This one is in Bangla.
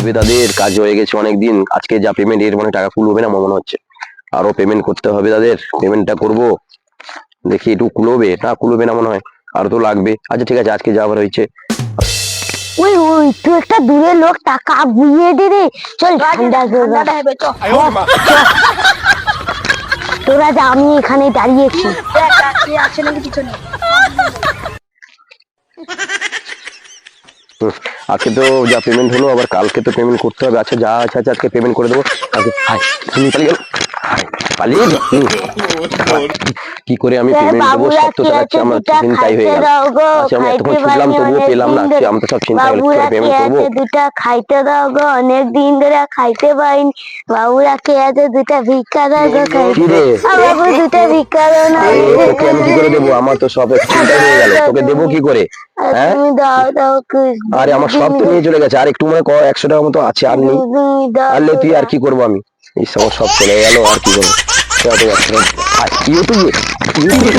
তবে তাদের কাজ হয়ে গেছে অনেকদিন। আজকে যা পেমেন্ট এর মানে টাকা কুলবে না আমার মনে হচ্ছে। আরও পেমেন্ট করতে হবে তাদের। পেমেন্টটা করব। দেখি একটু কুলোবে না কুলোবে না মনে হয়। আর তো লাগবে। আচ্ছা ঠিক আছে আজকে যা আবার হয়েছে। ওই ওই তুই একটা দূরের লোক টাকা বুঝিয়ে দে রে। চল ঠান্ডা হবে তোরা যা আমি এখানে দাঁড়িয়েছি। আছে নাকি পিছনে। হুম, আজকে তো যা পেমেন্ট হলো আবার কালকে তো পেমেন্ট করতে হবে। আচ্ছা যা আছে আজকে পেমেন্ট করে দেবো। আজকে হাই তুমি গেল হাই, পালিয়ে কি করে আমি পেমেন্ট দেবো? সব তো আমার চিন্তাই হয়ে গেল আচ্ছা আমি এতক্ষণ শুনলাম তবুও পেলাম না। আজকে আমি তো সব চিন্তা হলো পেমেন্ট করব। দুটা খাইতে দাও গো অনেক দিন ধরে খাইতে পাইনি বাবুরা কে আছে দুটা ভিক্ষা দাও গো খাইতে। বাবু দুটা ভিক্ষা দাও না। তোকে আমি কি করে দেবো? আমার তো সব চিন্তা হয়ে গেল। তোকে দেবো কি করে? হ্যাঁ? দাও কি- আরে আমার সব তো নিয়ে চলে গেছে। আর একটু মনে কর একশো টাকা মতো আছে আর নেই। আনলে তুই আর কি করব আমি? এই সময় সব চলে গেল আর কি করব ইউটিউবে ইউটিউবে